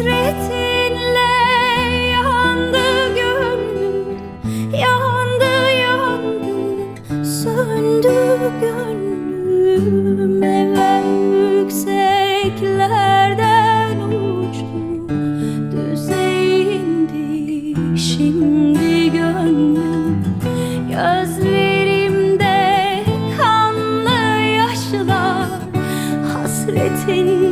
Hasretinle yandı gönlüm Yandı yandı söndü gönlüm. Evem yükseklerden uçtu Düzeyindi şimdi gönlüm. Gözlerimde kanlı yaşlar Hasretinle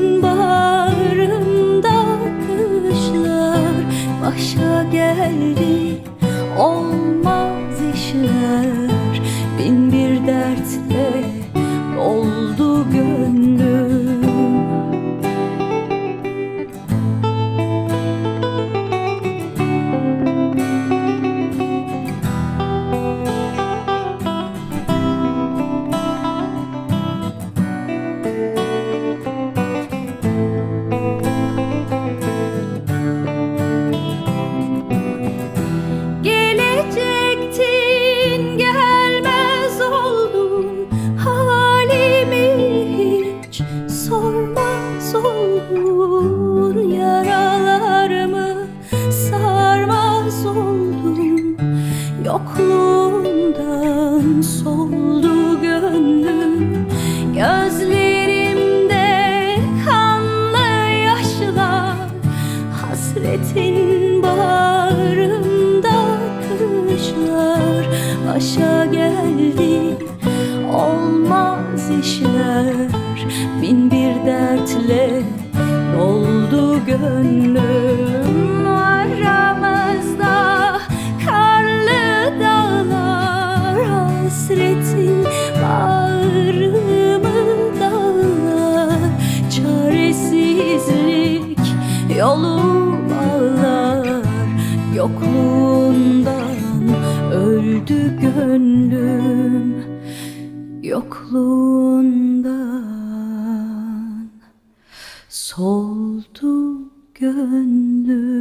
sarmaz oldun Yokluğundan soldu gönlüm. Gözlerimde kanlı yaşlar Hasretin bağrımda kışlar. Başa geldi olmaz işler. Bin bir dertle doldu gönlüm yolum ağlar Yokluğundan öldü gönlüm Yokluğundan. Soldu gönlüm